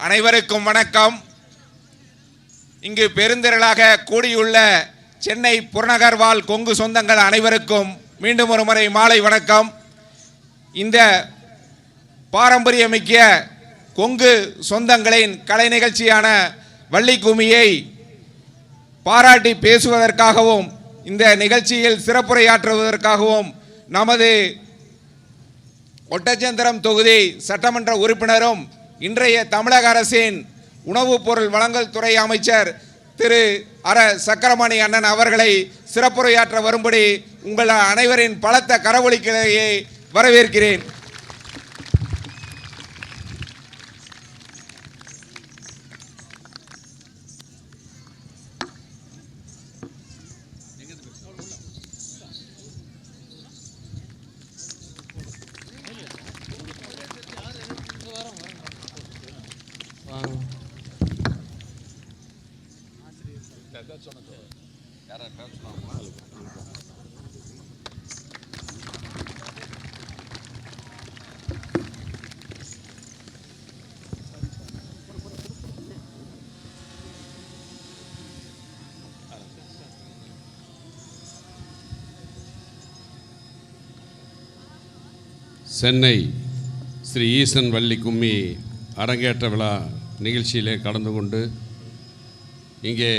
அனைவருக்கும் வணக்கம். இங்கு பெருந்திரளாக கூடியுள்ள சென்னை புறநகர் வாழ் கொங்கு சொந்தங்கள் அனைவருக்கும் மீண்டும் ஒரு முறை மாலை வணக்கம். இந்த பாரம்பரியமிக்க கொங்கு சொந்தங்களின் கலை நிகழ்ச்சியான வள்ளி கும்மியை பாராட்டி பேசுவதற்காகவும் இந்த நிகழ்ச்சியில் சிறப்புரையாற்றுவதற்காகவும் நமது ஒட்டச்சந்திரம் தொகுதி சட்டமன்ற உறுப்பினரும் இன்றைய தமிழக அரசின் உணவுப் பொருள் வழங்கல் துறை அமைச்சர் திரு அர சக்கரமணி அண்ணன் அவர்களை சிறப்புரையாற்ற வரும்படி உங்கள் அனைவரின் பலத்த கரவொலிக்கலையை வரவேற்கிறேன். சென்னை ஸ்ரீ ஈசன் வள்ளி கும்மி அரங்கேற்ற விழா நிகழ்ச்சியிலே கலந்து கொண்டு இங்கே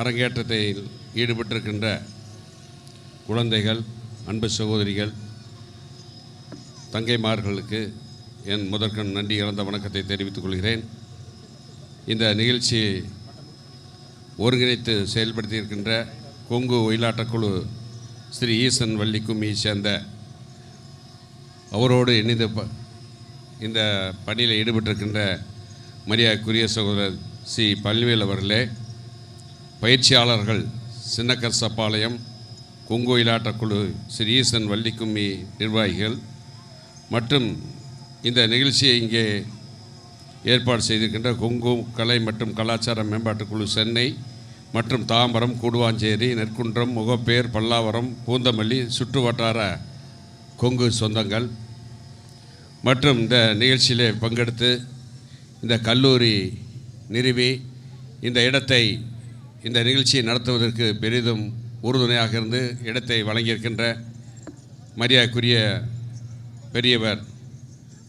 அரங்கேற்றத்தில் ஈடுபட்டிருக்கின்ற குழந்தைகள் அன்பு சகோதரிகள் தங்கைமார்களுக்கு என் முதற்கண் நன்றி இழந்த வணக்கத்தை தெரிவித்துக் கொள்கிறேன். இந்த நிகழ்ச்சியை ஒருங்கிணைத்து செயல்படுத்தியிருக்கின்ற கொங்கு ஒயிலாட்டக்குழு ஸ்ரீ ஈசன் வள்ளிக்குமியை சேர்ந்த அவரோடு இணைந்த ப இந்த பணியில் ஈடுபட்டிருக்கின்ற மரியாதைக்குரிய சகோதரர் சி. பல்வேல் அவர்களே பயிற்சியாளர்கள் சின்னக்கரசப்பாளையம் கொங்கு குழு ஸ்ரீ ஈசன் வள்ளிக்குமி நிர்வாகிகள் மற்றும் இந்த நிகழ்ச்சியை இங்கே ஏற்பாடு செய்திருக்கின்ற கொங்கு கலை மற்றும் கலாச்சார மேம்பாட்டுக் குழு சென்னை மற்றும் தாம்பரம் கூடுவாஞ்சேரி நெற்குன்றம் முகப்பேர் பல்லாவரம் பூந்தமல்லி சுற்று வட்டார கொங்கு சொந்தங்கள். மற்றும் இந்த நிகழ்ச்சியிலே பங்கெடுத்து இந்த கல்லூரி நிறுவி இந்த இடத்தை இந்த நிகழ்ச்சியை நடத்துவதற்கு பெரிதும் உறுதுணையாக இருந்து இடத்தை வழங்கியிருக்கின்ற மரியாதைக்குரிய பெரியவர்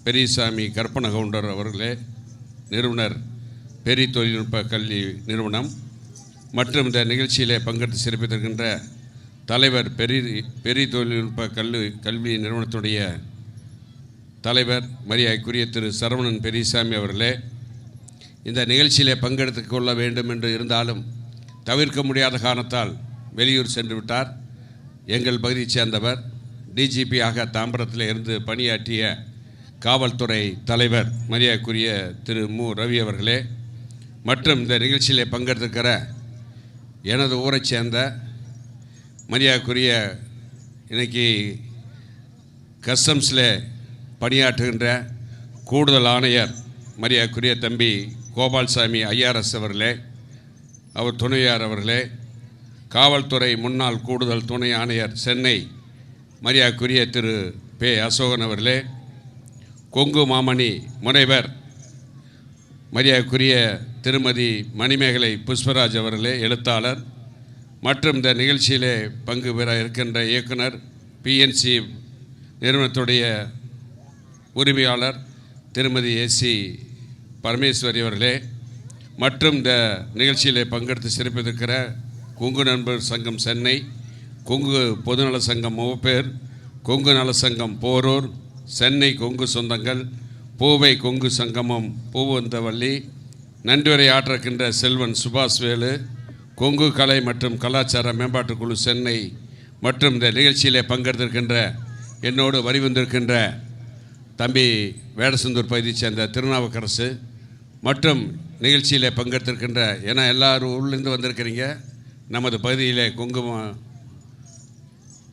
பெரியசாமி கற்பனகவுண்டர் அவர்களே நிறுவனர் பெரி தொழில்நுட்ப கல்வி நிறுவனம். மற்றும் இந்த நிகழ்ச்சியிலே பங்கெடுத்து சிறப்பித்திருக்கின்ற தலைவர் பெரி பெரி தொழில்நுட்ப கல்வி கல்வி நிறுவனத்துடைய தலைவர் மரியாதைக்குரிய திரு சரவணன் பெரியசாமி அவர்களே இந்த நிகழ்ச்சியிலே பங்கெடுத்து கொள்ள வேண்டும் என்று இருந்தாலும் தவிர்க்க முடியாத காரணத்தால் வெளியூர் சென்று விட்டார். எங்கள் பகுதியைச் சேர்ந்தவர் டிஜிபியாக தாம்பரத்தில் இருந்து பணியாற்றிய காவல்துறை தலைவர் மரியாதைக்குரிய திரு மு. ரவி அவர்களே மற்றும் இந்த நிகழ்ச்சியிலே பங்கெடுத்திருக்கிற எனது ஊரைச் சேர்ந்த மரியாதைக்குரிய இன்னைக்கு கஸ்டம்ஸில் பணியாற்றுகின்ற கூடுதல் ஆணையர் மரியாதைக்குரிய தம்பி கோபால்சாமி ஐஆர்எஸ் அவர்களே அவர் துணையார் அவர்களே காவல்துறை முன்னாள் கூடுதல் துணை ஆணையர் சென்னை மரியாதைக்குரிய திரு பே அசோகன் அவர்களே கொங்கு மாமணி முனைவர் மரியாதைக்குரிய திருமதி மணிமேகலை புஷ்பராஜ் அவர்களே எழுத்தாளர். மற்றும் இந்த நிகழ்ச்சியிலே பங்கு பெற இருக்கின்ற இயக்குனர் பிஎன்சி நிறுவனத்துடைய உரிமையாளர் திருமதி ஏசி பரமேஸ்வரி அவர்களே. மற்றும் இந்த நிகழ்ச்சியிலே பங்கெடுத்து சிறப்பித்திருக்கிற கொங்கு நண்பர் சங்கம் சென்னை கொங்கு பொதுநல சங்கம் முகப்பேர் கொங்கு நல சங்கம் போரூர் சென்னை கொங்கு சொந்தங்கள் பூவை கொங்கு சங்கமம் பூவந்தவள்ளி நன்றியுரை ஆற்றுகின்ற செல்வன் சுபாஷ் வேலு கொங்கு கலை மற்றும் கலாச்சார மேம்பாட்டுக் குழு சென்னை மற்றும் இந்த நிகழ்ச்சியிலே பங்கெடுத்திருக்கின்ற என்னோடு வரி வந்திருக்கின்ற தம்பி வேடசந்தூர் பகுதியைச் சேர்ந்த திருநாவுக்கரசு மற்றும் நிகழ்ச்சியில் பங்கெடுத்திருக்கின்ற ஏன்னா எல்லாரும் ஊர்லேருந்து வந்திருக்கிறீங்க. நமது பகுதியிலே கொங்கு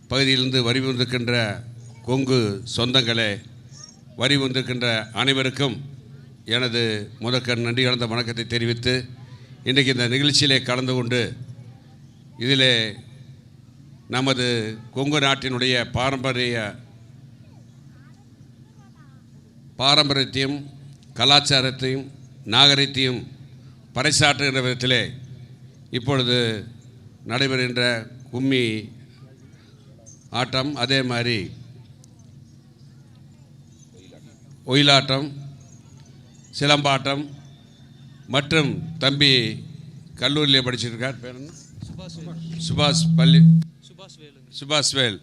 பகுதியிலிருந்து வரி வந்திருக்கின்ற கொங்கு சொந்தங்களே வரி வந்திருக்கின்ற அனைவருக்கும் எனது முதற்கண் நன்றி கலந்த வணக்கத்தை தெரிவித்து இன்றைக்கு இந்த நிகழ்ச்சியிலே கலந்து கொண்டு இதிலே நமது கொங்கு நாட்டினுடைய பாரம்பரிய பாரம்பரியத்தையும் கலாச்சாரத்தையும் நாகரிகத்தையும் பறைசாற்றுகின்ற விதத்திலே இப்பொழுது நடைபெறுகின்ற கும்மி ஆட்டம் அதே மாதிரி ஒயிலாட்டம் சிலம்பாட்டம் மற்றும் தம்பி கல்லூரியில் படிச்சிருக்கார். பேர் என்ன? சுபாஷ் பள்ளி. சுபாஷ் வேல்.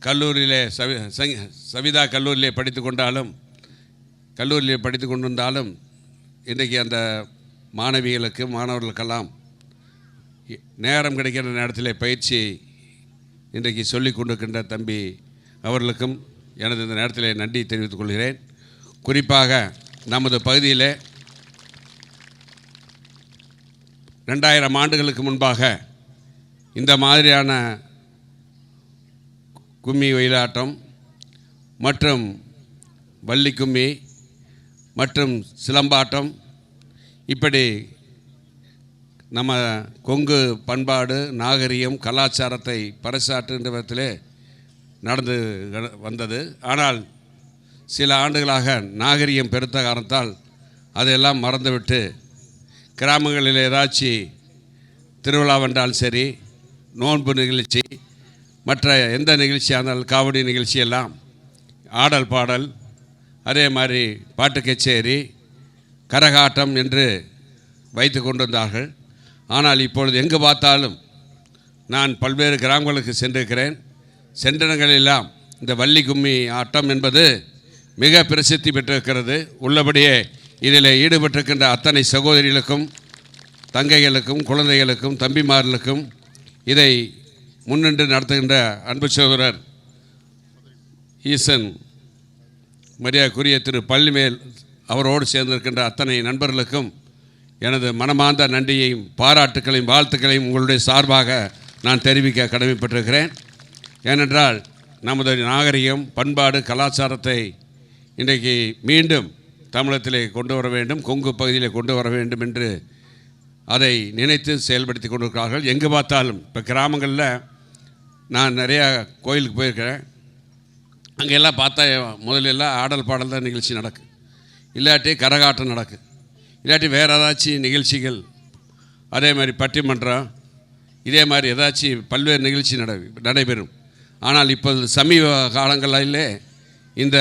கல்லூரியிலே சவி சங்- சவிதா கல்லூரியிலே படித்து கொண்டாலும் கல்லூரியிலே படித்து கொண்டிருந்தாலும் இன்றைக்கு அந்த மாணவிகளுக்கு மாணவர்களுக்கெல்லாம் நேரம் கிடைக்கிற நேரத்தில் பயிற்சி இன்றைக்கு சொல்லி கொண்டிருக்கின்ற தம்பி அவர்களுக்கும் எனது இந்த நேரத்தில் நன்றி தெரிவித்துக் கொள்கிறேன். குறிப்பாக நமது பகுதியில் ரெண்டாயிரம் ஆண்டுகளுக்கு முன்பாக இந்த மாதிரியான கும்மி ஒயிலாட்டம் மற்றும் வள்ளி கும்மி மற்றும் சிலம்பாட்டம் இப்படி நம்ம கொங்கு பண்பாடு நாகரிகம் கலாச்சாரத்தை பறைசாற்றுகின்ற விதத்திலே நடந்து கட- வந்தது. ஆனால் சில ஆண்டுகளாக நாகரிகம் பெருத்த காரணத்தால் அதையெல்லாம் மறந்துவிட்டு கிராமங்களில் ஏதாச்சும் திருவிழா வந்தாலும் சரி நோன்பு நிகழ்ச்சி மற்ற எந்த நிகழ்ச்சியாக இருந்தாலும் காவடி நிகழ்ச்சி எல்லாம் ஆடல் பாடல் அதே மாதிரி பாட்டு கச்சேரி கரகாட்டம் என்று வைத்து கொண்டிருந்தார்கள் ஆனால் இப்பொழுது எங்கு பார்த்தாலும் நான் பல்வேறு கிராமங்களுக்கு சென்றிருக்கிறேன். சென்ற இடங்களெல்லாம் இந்த வள்ளி கும்மி ஆட்டம் என்பது மிக பிரசித்தி பெற்றிருக்கிறது. உள்ளபடியே இதில் ஈடுபட்டிருக்கின்ற அத்தனை சகோதரிகளுக்கும் தங்கைகளுக்கும் குழந்தைகளுக்கும் தம்பிமார்களுக்கும் இதை முன்னின்று நடத்துகின்ற அன்பு சகோதரர் ஈசன் மரியாதைக்குரிய திரு பள்ளிமேல் அவரோடு சேர்ந்திருக்கின்ற அத்தனை நண்பர்களுக்கும் எனது மனமார்ந்த நன்றியையும் பாராட்டுக்களையும் வாழ்த்துக்களையும் உங்களுடைய சார்பாக நான் தெரிவிக்க கடமைப்பட்டிருக்கிறேன். ஏனென்றால் நமது நாகரிகம் பண்பாடு கலாச்சாரத்தை இன்றைக்கு மீண்டும் தமிழகத்திலே கொண்டு வர வேண்டும் கொங்கு பகுதியிலே கொண்டு வர வேண்டும் என்று அதை நினைத்து செயல்படுத்தி கொண்டிருக்கிறார்கள். எங்கே பார்த்தாலும் இப்போ கிராமங்களில் நான் நிறையா கோயிலுக்கு போயிருக்கிறேன். அங்கே எல்லாம் பார்த்தா முதலெல்லாம் ஆடல் பாடல் தான் நிகழ்ச்சி நடக்கும் இல்லாட்டி கரகாட்டம் நடக்கும் இல்லாட்டி வேறு ஏதாச்சும் நிகழ்ச்சிகள். அதே மாதிரி பட்டிமன்றம். இதே மாதிரி ஏதாச்சும் பல்வேறு நிகழ்ச்சி நட நடைபெறும். ஆனால் இப்போது சமீப காலங்களிலே இந்த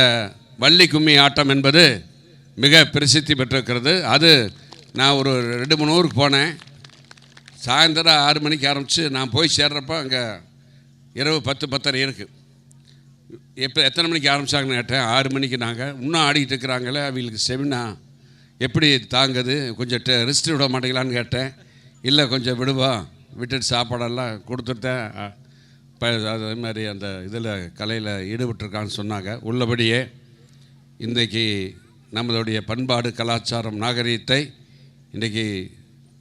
வள்ளி கும்மி ஆட்டம் என்பது மிக பிரசித்தி பெற்றிருக்கிறது. அது நான் ஒரு ரெண்டு மூணு ஊருக்கு போனேன். சாயந்தரம் ஆறு மணிக்கு ஆரம்பித்து நான் போய் சேர்றப்போ அங்கே இரவு பத்து பத்தரை இருக்குது எப்போ எத்தனை மணிக்கு ஆரம்பிச்சாங்கன்னு கேட்டேன். ஆறு மணிக்கு நாங்கள் இன்னும் ஆடிக்கிட்டு இருக்கிறாங்களே அவங்களுக்கு செமினா எப்படி தாங்குது? கொஞ்சம் ரிஸ்ட் விட மாட்டேங்களான்னு கேட்டேன். இல்லை கொஞ்சம் விடுவா விட்டுட்டு சாப்பாடெல்லாம் கொடுத்துட்டேன். ப அதே மாதிரி அந்த இதில் கலையில் ஈடுபட்டிருக்கான்னு சொன்னாங்க. உள்ளபடியே இன்றைக்கி நம்மளுடைய பண்பாடு கலாச்சாரம் நாகரிகத்தை இன்றைக்கி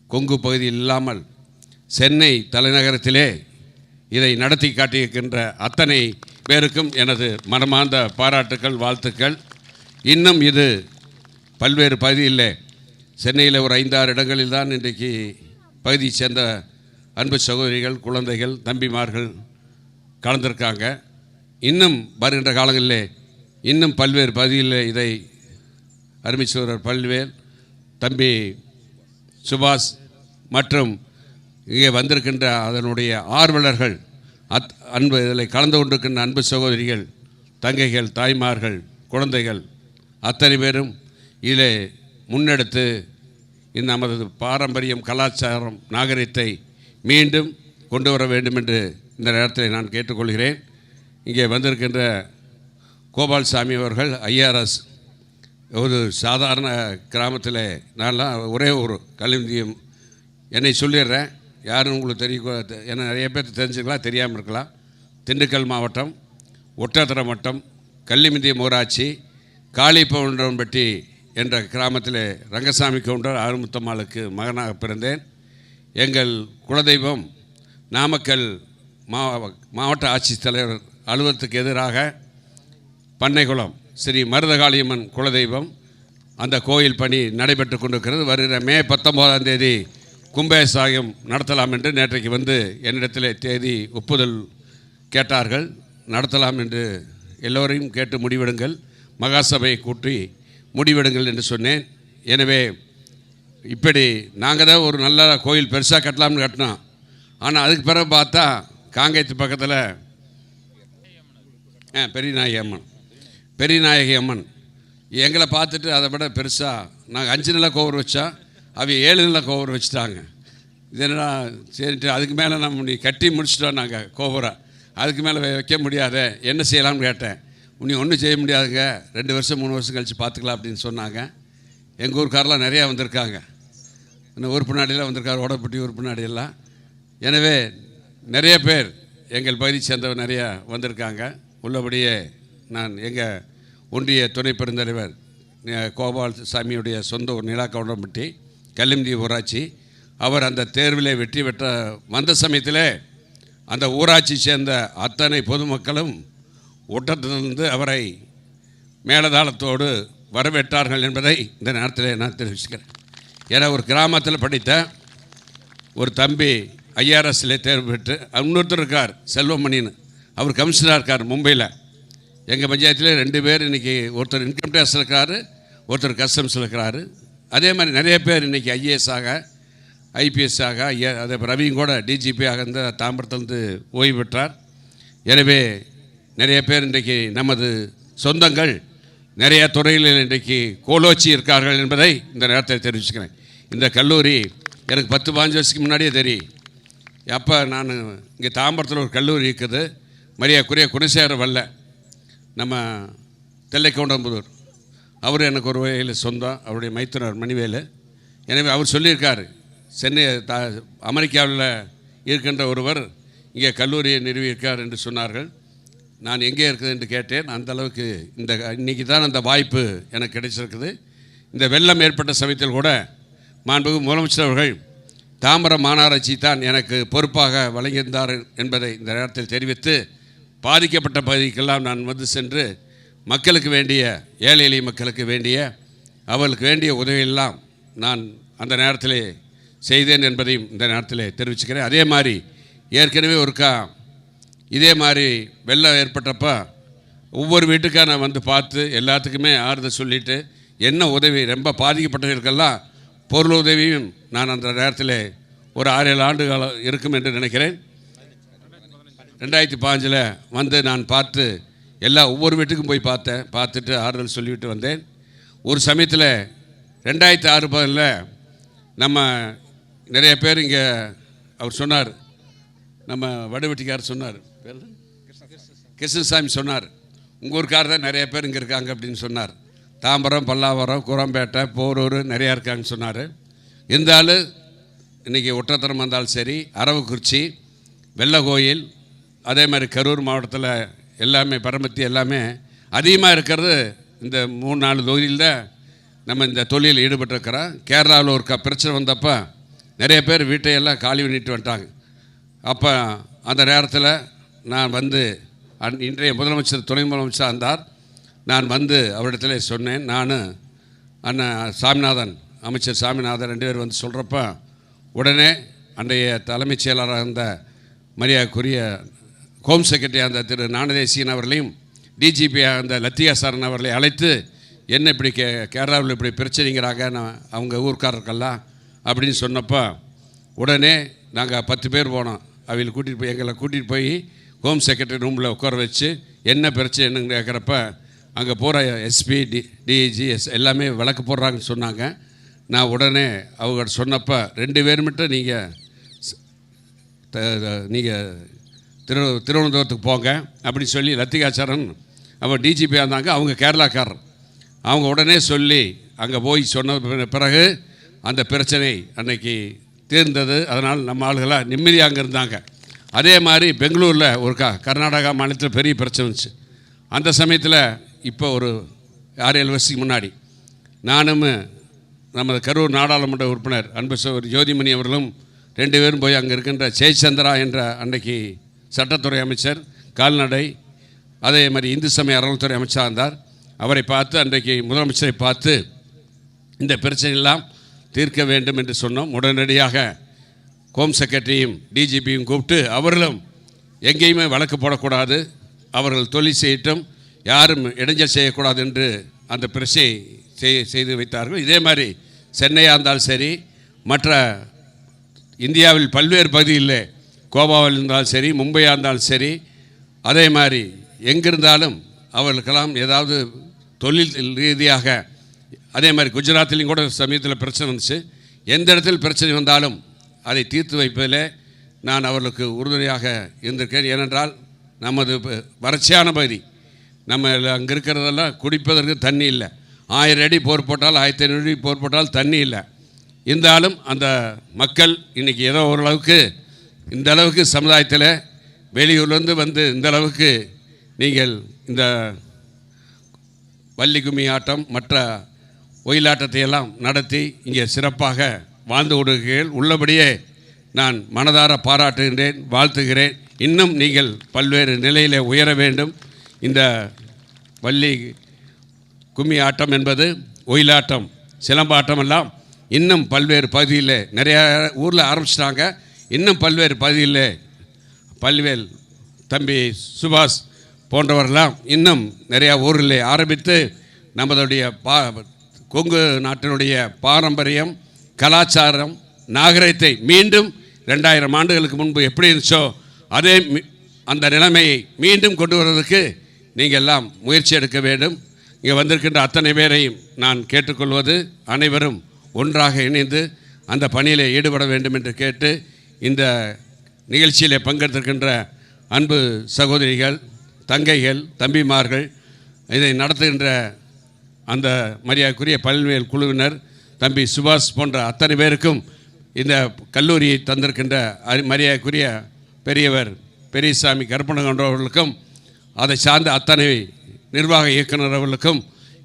கொங்கு பகுதியில் இல்லாமல் சென்னை தலைநகரத்திலே இதை நடத்தி காட்டியிருக்கின்ற அத்தனை பேருக்கும் எனது மனமார்ந்த பாராட்டுக்கள் வாழ்த்துக்கள். இன்னும் இது பல்வேறு பகுதியில் சென்னையில் ஒரு ஐந்தாறு இடங்களில் தான் இன்றைக்கு பகுதியை சேர்ந்த அன்பு சகோதரிகள் குழந்தைகள் தம்பிமார்கள் கலந்திருக்காங்க. இன்னும் வருகின்ற காலங்களிலே இன்னும் பல்வேறு பகுதியில் இதை அருமைச்சோரர் பல்வேல் தம்பி சுபாஷ் மற்றும் இங்கே வந்திருக்கின்ற அதனுடைய ஆர்வலர்கள் அத் அன்பு இதில் கலந்து கொண்டிருக்கின்ற அன்பு சகோதரிகள் தங்கைகள் தாய்மார்கள் குழந்தைகள் அத்தனை பேரும் இதில் முன்னெடுத்து இந்த நமது பாரம்பரியம் கலாச்சாரம் நாகரிகத்தை மீண்டும் கொண்டு வர வேண்டும் என்று இந்த நேரத்தில் நான் கேட்டுக்கொள்கிறேன். இங்கே வந்திருக்கின்ற கோபால்சாமி அவர்கள் ஐஆர்எஸ் ஒரு சாதாரண கிராமத்தில் நான்லாம் ஒரே ஒரு கல்விந்தியம் என்னை சொல்லிடுறேன். யாரும் உங்களுக்கு தெரிய என்ன நிறைய பேர் தெரிஞ்சுக்கலாம் தெரியாமல் இருக்கலாம். திண்டுக்கல் மாவட்டம் ஒட்டத்தர வட்டம் கள்ளிமிந்திய ஊராட்சி காளிப்பவுண்டம்பட்டி என்ற கிராமத்தில் ரங்கசாமி கவுண்டர் ஆறுமுத்தம்மாளுக்கு மகனாக பிறந்தேன். எங்கள் குலதெய்வம் நாமக்கல் மாவட்ட ஆட்சித்தலைவர் அலுவலகத்துக்கு எதிராக பண்ணைக்குளம் ஸ்ரீ மருதகாளியம்மன் குலதெய்வம். அந்த கோயில் பணி நடைபெற்று கொண்டிருக்கிறது. வருகிற மே பத்தொம்போதாம் தேதி கும்பேசாயம் நடத்தலாம் என்று நேற்றைக்கு வந்து என்னிடத்தில் தேதி ஒப்புதல் கேட்டார்கள். நடத்தலாம் என்று எல்லோரையும் கேட்டு முடிவெடுங்கள். மகாசபையை கூட்டி முடிவெடுங்கள் என்று சொன்னேன். எனவே இப்படி நாங்கள் தான் ஒரு நல்ல கோயில் பெருசாக கட்டலாம்னு கட்டினோம். ஆனால் அதுக்கு பிறகு பார்த்தா காங்கேயத்து பக்கத்தில் ஆ பெரியநாயகி அம்மன். பெரியநாயகி அம்மன். எங்களை பார்த்துட்டு அதை விட பெருசாக நாங்கள் அஞ்சு நில கோவர் வச்சா அவங்க ஏழு நில கோவர் வச்சுட்டாங்க. இது என்னடா சரிட்டு அதுக்கு மேலே நம்ம நீ கட்டி முடிச்சிட்டோம் நாங்கள் கோபுரம். அதுக்கு மேலே வைக்க முடியாதே என்ன செய்யலாம்னு கேட்டேன். நீ ஒன்றும் செய்ய முடியாதுங்க ரெண்டு வருஷம் மூணு வருஷம் கழித்து பார்த்துக்கலாம் அப்படின்னு சொன்னாங்க. எங்கள் ஊருக்காரெலாம் நிறையா வந்திருக்காங்க. இன்னும் உறுப்பினாடியெல்லாம் வந்திருக்காரு ஓடப்பட்டி உறுப்பினாடியெல்லாம் எனவே நிறைய பேர் எங்கள் பகுதி சேர்ந்தவர் நிறையா வந்திருக்காங்க. உள்ளபடியே நான் எங்கள் ஒன்றிய துணை பெருந்தலைவர் கோபால் சாமியுடைய சொந்த ஊர் நிலாக்கவுண்டம்பட்டி கல்லிம்தி ஊராட்சி. அவர் அந்த தேர்வில் வெற்றி பெற்ற வந்த சமயத்தில் அந்த ஊராட்சி சேர்ந்த அத்தனை பொதுமக்களும் ஒட்டத்திலிருந்து அவரை மேலதாளத்தோடு வரவேற்றார்கள் என்பதை இந்த நேரத்தில் நான் தெரிவிச்சுக்கிறேன். ஏன்னா ஒரு கிராமத்தில் படித்த ஒரு தம்பி ஐஆர்எஸ்ல தேர்வு பெற்று இன்னொருத்தர் இருக்கார் செல்வமணின்னு. அவர் கமிஷனராக இருக்கார் மும்பையில் எங்கள் பஞ்சாயத்தில் ரெண்டு பேர் இன்றைக்கி ஒருத்தர் இன்கம் டேக்ஸ் இருக்கிறாரு ஒருத்தர் கஸ்டம்ஸ் இருக்கிறாரு. அதே மாதிரி நிறைய பேர் இன்றைக்கி ஐஏஎஸ் ஆக ஐபிஎஸ் ஆக ஐயா அதே ரவியும் கூட டிஜிபி ஆக இந்த தாம்பரத்திலிருந்து ஓய்வு பெற்றார். எனவே நிறைய பேர் இன்றைக்கு நமது சொந்தங்கள் நிறைய துறையில் இன்றைக்கு கோலோச்சி இருக்கார்கள் என்பதை இந்த நேரத்தில் தெரிவிச்சுக்கிறேன். இந்த கல்லூரி எனக்கு பத்து பாஞ்சு வருஷத்துக்கு முன்னாடியே தெரியும். அப்போ நான் இங்கே தாம்பரத்தில் ஒரு கல்லூரி இருக்குது. மரியாக்குரிய குணசேகர வல்ல. நம்ம தெல்லைக்கவுண்டம்புதூர் அவர் எனக்கு ஒரு வகையில் சொந்தம் அவருடைய மைத்துனர் மணிவேலு. எனவே அவர் சொல்லியிருக்காரு சென்னை த அமெரிக்காவில் இருக்கின்ற ஒருவர் இங்கே கல்லூரியை நிறுவியிருக்கார் என்று சொன்னார்கள். நான் எங்கே இருக்குது என்று கேட்டேன். அந்த அளவுக்கு இந்த இன்றைக்கி தான் அந்த வாய்ப்பு எனக்கு கிடைச்சிருக்குது. இந்த வெள்ளம் ஏற்பட்ட சமயத்தில் கூட மாண்புகு முதலமைச்சர் அவர்கள் தாம்பரம் மாநகராட்சி தான் எனக்கு பொறுப்பாக வழங்கியிருந்தார் என்பதை இந்த நேரத்தில் தெரிவித்து பாதிக்கப்பட்ட பகுதிக்கெல்லாம் நான் வந்து சென்று மக்களுக்கு வேண்டிய ஏழை எளிய மக்களுக்கு வேண்டிய அவர்களுக்கு வேண்டிய உதவியெல்லாம் நான் அந்த நேரத்தில் செய்தேன் என்பதையும் இந்த நேரத்தில் தெரிவிச்சுக்கிறேன். அதே மாதிரி ஏற்கனவே ஒருக்கா இதே மாதிரி வெள்ளம் ஏற்பட்டப்போ ஒவ்வொரு வீட்டுக்காக நான் வந்து பார்த்து எல்லாத்துக்குமே ஆறுதல் சொல்லிவிட்டு என்ன உதவி ரொம்ப பாதிக்கப்பட்டவர்களுக்கெல்லாம் பொருள் உதவியும் நான் அந்த நேரத்தில் ஒரு ஆறு ஏழு ஆண்டு காலம் இருக்கும் என்று நினைக்கிறேன். ரெண்டாயிரத்தி பாஞ்சில் வந்து நான் பார்த்து எல்லா ஒவ்வொரு வீட்டுக்கும் போய் பார்த்தேன். பார்த்துட்டு ஆறுதல் சொல்லிவிட்டு வந்தேன். ஒரு சமயத்தில் ரெண்டாயிரத்தி ஆறு பதில் நம்ம நிறைய பேர் இங்கே அவர் சொன்னார். நம்ம வடவெட்டிக்கார் சொன்னார். பேர் கிருஷ்ணசாமி சொன்னார். உங்கள் ஊருக்கார் தான் நிறைய பேர் இங்கே இருக்காங்க அப்படின்னு சொன்னார். தாம்பரம் பல்லாவரம் குரம்பேட்டை போரூர் நிறையா இருக்காங்கன்னு சொன்னார். இருந்தாலும் இன்றைக்கி ஒற்றத்தனம் வந்தாலும் சரி அரவக்குறிச்சி வெள்ளகோயில் அதே மாதிரி கரூர் மாவட்டத்தில் எல்லாமே பரமத்தி எல்லாமே அதிகமாக இருக்கிறது இந்த மூணு நாலு தொகுதியில் தான் நம்ம இந்த தொழிலில் ஈடுபட்டிருக்கிறோம். கேரளாவில் ஒரு க பிரச்சனை வந்தப்போ நிறைய பேர் வீட்டையெல்லாம் காலி பண்ணிட்டு வந்துட்டாங்க. அப்போ அந்த நேரத்தில் நான் வந்து அன் இன்றைய முதலமைச்சர் துணை முதலமைச்சராக இருந்தார். நான் வந்து அவரிடத்துல சொன்னேன். நான் அண்ணன் சாமிநாதன் அமைச்சர் சாமிநாதன் ரெண்டு பேர் வந்து சொல்கிறப்ப உடனே அன்றைய தலைமைச் செயலாளராக இருந்த மரியாதைக்குரிய ஹோம் செக்ரட்டரியாக இருந்த திரு ஞானதேசியன் அவர்களையும் டிஜிபியாக இருந்த லத்தியா சரண் அவர்களை அழைத்து என்ன இப்படி கே கேரளாவில் இப்படி பிரச்சனைங்கிறாங்க? நான் அவங்க ஊர்க்காரர்கள்லாம் அப்படின்னு சொன்னப்போ உடனே நாங்கள் பத்து பேர் போனோம். அவங்களை கூட்டிகிட்டு போய் எங்களை கூட்டிகிட்டு போய் ஹோம் செக்ரட்டரி ரூமில் உட்கார வச்சு என்ன பிரச்சனைன்னு கேட்குறப்ப அங்கே போகிற எஸ்பி டி டிஜி எஸ் எல்லாமே விளக்கு போடுறாங்கன்னு சொன்னாங்க. நான் உடனே அவங்க சொன்னப்போ ரெண்டு பேர் மட்டும் நீங்கள் நீங்கள் திரு திருவனந்தபுரத்துக்கு போங்க அப்படின்னு சொல்லி லத்திகாச்சாரன் அவன் டிஜிபி இருந்தாங்க. அவங்க கேரளாக்காரர். அவங்க உடனே சொல்லி அங்கே போய் சொன்ன பிறகு அந்த பிரச்சனை அன்னைக்கு தீர்ந்தது. அதனால் நம்ம ஆளுகளாக நிம்மதியாக அங்கே இருந்தாங்க. அதே மாதிரி பெங்களூரில் ஒரு கா கர்நாடகா மாநிலத்தில் பெரிய பிரச்சனை இருந்துச்சு. அந்த சமயத்தில் இப்போ ஒரு ஆறு ஏழு வருஷத்துக்கு முன்னாடி நானும் நமது கரூர் நாடாளுமன்ற உறுப்பினர் அன்பு சோர் ஜோதிமணி அவர்களும் ரெண்டு பேரும் போய் அங்கே இருக்கின்ற ஜெயச்சந்திரா என்ற அன்னைக்கு சட்டத்துறை அமைச்சர் கால்நடை அதே மாதிரி இந்து சமய அறநிலைத்துறை அமைச்சராக இருந்தார். அவரை பார்த்து அன்றைக்கு முதலமைச்சரை பார்த்து இந்த பிரச்சனையெல்லாம் தீர்க்க வேண்டும் என்று சொன்னோம். உடனடியாக ஹோம் செக்ரட்டரியும் டிஜிபியும் கூப்பிட்டு அவர்களும் எங்கேயுமே வழக்கு போடக்கூடாது அவர்கள் தொழில் செய்யட்டும் யாரும் இடைஞ்சல் செய்யக்கூடாது என்று அந்த பிரச்சனை செய் செய்து வைத்தார்கள். இதே மாதிரி சென்னையாக இருந்தாலும் சரி மற்ற இந்தியாவில் பல்வேறு பகுதிகளில் கோவாவில் இருந்தாலும் சரி மும்பையாக இருந்தாலும் சரி அதே மாதிரி எங்கிருந்தாலும் அவர்களுக்கெல்லாம் ஏதாவது தொழில் ரீதியாக அதே மாதிரி குஜராத்திலையும் கூட சமயத்தில் பிரச்சனை வந்துச்சு. எந்த இடத்தில் பிரச்சனை வந்தாலும் அதை தீர்த்து வைப்பதில் நான் அவர்களுக்கு உறுதுணையாக இருந்திருக்கேன். ஏனென்றால் நமது வறட்சியான பகுதி நம்ம அங்கே இருக்கிறதெல்லாம் குடிப்பதற்கு தண்ணி இல்லை. ஆயிரம் அடி போர் போட்டால் ஆயிரத்தி ஐநூறு அடி போர் போட்டால் தண்ணி இல்லை. இருந்தாலும் அந்த மக்கள் இன்றைக்கி ஏதோ ஓரளவுக்கு இந்த அளவுக்கு சமுதாயத்தில் வெளியூர்லேருந்து வந்து இந்த அளவுக்கு நீங்கள் இந்த வள்ளி கும்மி ஆட்டம் மற்ற ஒயிலாட்டத்தை எல்லாம் நடத்தி இங்கே சிறப்பாக வாழ்ந்து கொடுக்கிறீர்கள் உள்ளபடியே நான் மனதார பாராட்டுகின்றேன் வாழ்த்துகிறேன். இன்னும் நீங்கள் பல்வேறு நிலையில் உயர வேண்டும். இந்த வள்ளி கும்மி ஆட்டம் என்பது ஒயிலாட்டம் சிலம்பாட்டம் எல்லாம் இன்னும் பல்வேறு பகுதியில் நிறையா ஊரில் ஆரம்பிச்சிட்டாங்க. இன்னும் பல்வேறு பகுதியில் பல்வேல் தம்பி சுபாஷ் போன்றவரெல்லாம் இன்னும் நிறையா ஊரில் ஆரம்பித்து நமதுடைய பா கொங்கு நாட்டினுடைய பாரம்பரியம் கலாச்சாரம் நாகரிகத்தை மீண்டும் ரெண்டாயிரம் ஆண்டுகளுக்கு முன்பு எப்படி இருந்துச்சோ அதே அந்த நிலைமையை மீண்டும் கொண்டு வருவதற்கு நீங்கள் எல்லாம் முயற்சி எடுக்க வேண்டும். இங்கே வந்திருக்கின்ற அத்தனை பேரையும் நான் கேட்டுக்கொள்வது அனைவரும் ஒன்றாக இணைந்து அந்த பணியில் ஈடுபட வேண்டும் என்று கேட்டு இந்த நிகழ்ச்சியில் பங்கெடுத்திருக்கின்ற அன்பு சகோதரிகள் தங்கைகள் தம்பிமார்கள் இதை நடத்துகின்ற அந்த மரியாதைக்குரிய பல்வேறு குழுவினர் தம்பி சுபாஷ் போன்ற அத்தனை பேருக்கும் இந்த கல்லூரியை தந்திருக்கின்ற அரி- மரியாதைக்குரிய பெரியவர் பெரியசாமி கருப்பணகன்ற அவர்களுக்கும் அதை சார்ந்த அத்தனை நிர்வாக இயக்குனர் அவர்களுக்கும்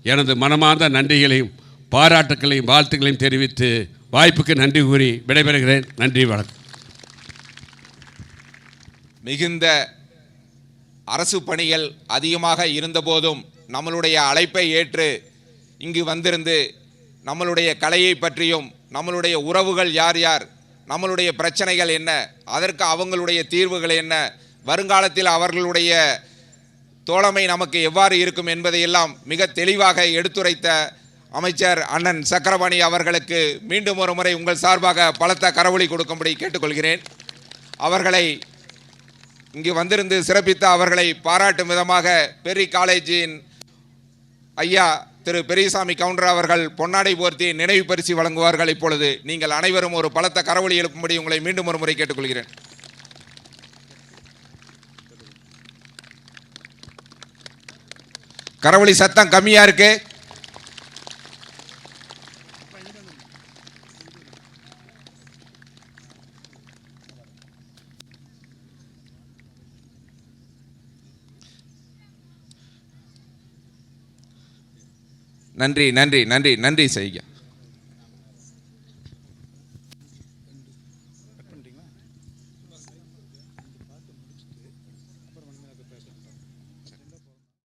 எனது மனமார்ந்த நன்றிகளையும் பாராட்டுக்களையும் வாழ்த்துக்களையும் தெரிவித்து வாய்ப்புக்கு நன்றி கூறி விடைபெறுகிறேன். நன்றி வணக்கம். மிகுந்த அரசு பணிகள் அதிகமாக இருந்தபோதும் நம்மளுடைய அழைப்பை ஏற்று இங்கு வந்திருந்து நம்மளுடைய கலையை பற்றியும் நம்மளுடைய உறவுகள் யார் யார் நம்மளுடைய பிரச்சனைகள் என்ன அதற்கு அவங்களுடைய தீர்வுகள் என்ன வருங்காலத்தில் அவர்களுடைய தோழமை நமக்கு எவ்வாறு இருக்கும் என்பதையெல்லாம் மிக தெளிவாக எடுத்துரைத்த அமைச்சர் அண்ணன் சக்கரபாணி அவர்களுக்கு மீண்டும் ஒரு முறை உங்கள் சார்பாக பலத்த கரவொளி கொடுக்கும்படி கேட்டுக்கொள்கிறேன். அவர்களை இங்கு வந்திருந்து சிறப்பித்த அவர்களை பாராட்டும் விதமாக பெரி காலேஜின் ஐயா திரு பெரியசாமி கவுண்டர் அவர்கள் பொன்னாடை போர்த்தி நினைவு பரிசு வழங்குவார்கள் இப்பொழுது. நீங்கள் அனைவரும் ஒரு பலத்த கரவொலி எழுப்பும்படி உங்களை மீண்டும் ஒரு முறை கேட்டுக்கொள்கிறேன். கரவொலி சத்தம் கம்மியா இருக்கு. நன்றி நன்றி நன்றி நன்றி செய்க.